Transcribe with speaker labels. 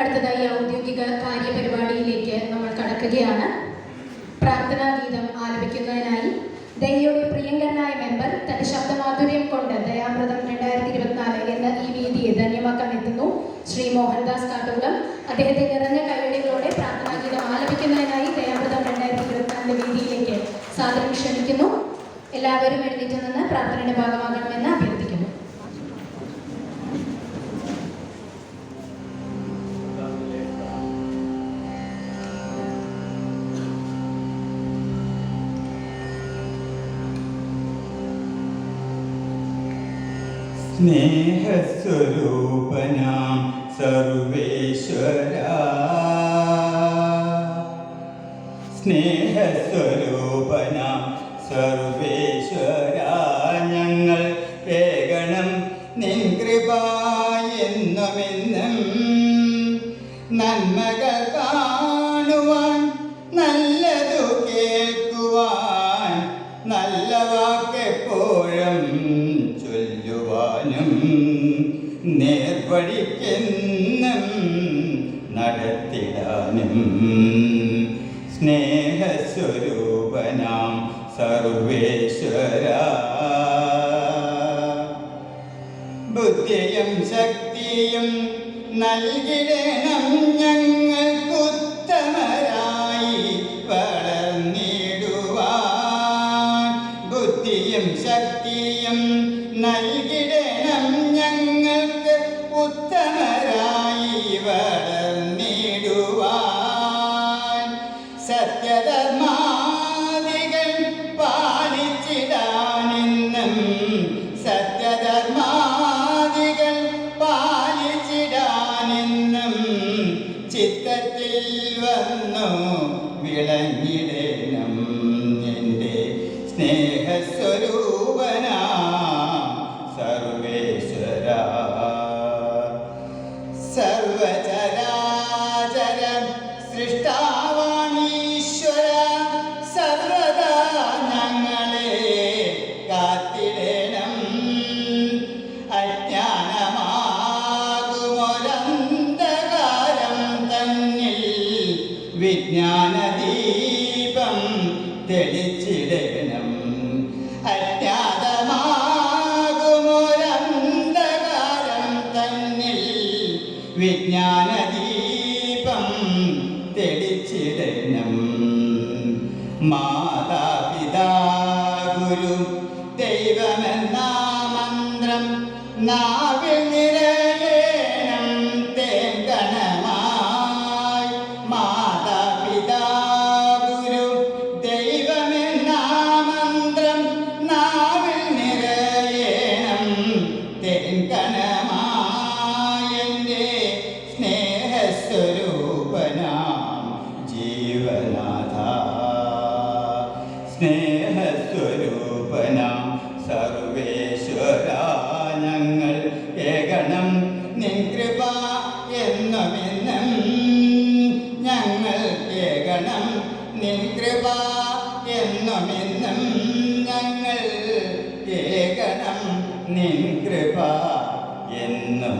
Speaker 1: അടുത്തതായി ഔദ്യോഗിക കാര്യപരിപാടിയിലേക്ക് നമ്മൾ കടക്കുകയാണ്. പ്രാർത്ഥനാ ഗീതം ആലപിക്കുന്നതിനായി ദയ്യയുടെ പ്രിയങ്കരനായ മെമ്പർ തന്റെ ശബ്ദമാധുര്യം കൊണ്ട് ദയാമൃതം രണ്ടായിരത്തി ഇരുപത്തിനാല് എന്ന ഈ വീതിയെ ധന്യമാക്കാൻ എത്തുന്നു. ശ്രീ മോഹൻദാസ് കാട്ടുകുളം അദ്ദേഹത്തെ നിറഞ്ഞ കൈയടികളോടെ പ്രാർത്ഥനാ ഗീതം ആലപിക്കുന്നതിനായി ദയാമൃതം രണ്ടായിരത്തി ഇരുപത്തിനാലിന്റെ വീതിയിലേക്ക് സാദരം ക്ഷണിക്കുന്നു. എല്ലാവരും എഴുന്നേറ്റ് നിന്ന് പ്രാർത്ഥനയുടെ ഭാഗമാകണമെന്ന് അഭ്യർത്ഥിക്കുന്നു.
Speaker 2: സ്നേഹസ്വരൂപനാം സർവേശ്വര. സ്നേഹസ്വരൂപനാം സർവേശ്വര. ഞങ്ങൾ കേകണം നിൻ കൃപ എന്നുമെന്നും നന്മകൾ നേർവഴിക്കെന്നും നടത്തിടാനും സ്നേഹസ്വരൂപനാം സർവേശ്വര. ബുദ്ധിയും ശക്തിയും നൽകിടണം ഞങ്ങൾക്കുത്തമരായി വളർന്നിടുവാൻ. ബുദ്ധിയും ശക്തിയും നൽകിടണം സത്യധർമാദികൾ പാലിച്ചിടാനിന്നും സത്യധർമാദികൾ പാലിച്ചിടാനിന്നും ചിത്തത്തിൽ വന്നു വിളങ്ങിടേണം എന്റെ സ്നേഹസ്വരൂപന സർവേശ്വര. സർവചരാചര സൃഷ്ടാവാണീശ്വര വിജ്ഞാനദീപം തെളിച്ചിടണം. അജ്ഞാതമാകുമൊരന്ധകാരം തന്നിൽ വിജ്ഞാനദീപം തെളിച്ചിടണം. മാതാപിതാ ഗുരു ദൈവമെന്ന മന്ത്രം നാവിൽ എന്റെ സ്നേഹസ്വരൂപനാം ജീവനാഥ. സ്നേഹസ്വരൂപനാം സർവേശ്വര ഞങ്ങൾ ഏകണം. നിൻ കൃപ എന്നുമെന്നും ഞങ്ങൾ ഏകണം. നിൻ കൃപ എന്നുമെന്നും നിൻ കൃപ എന്നും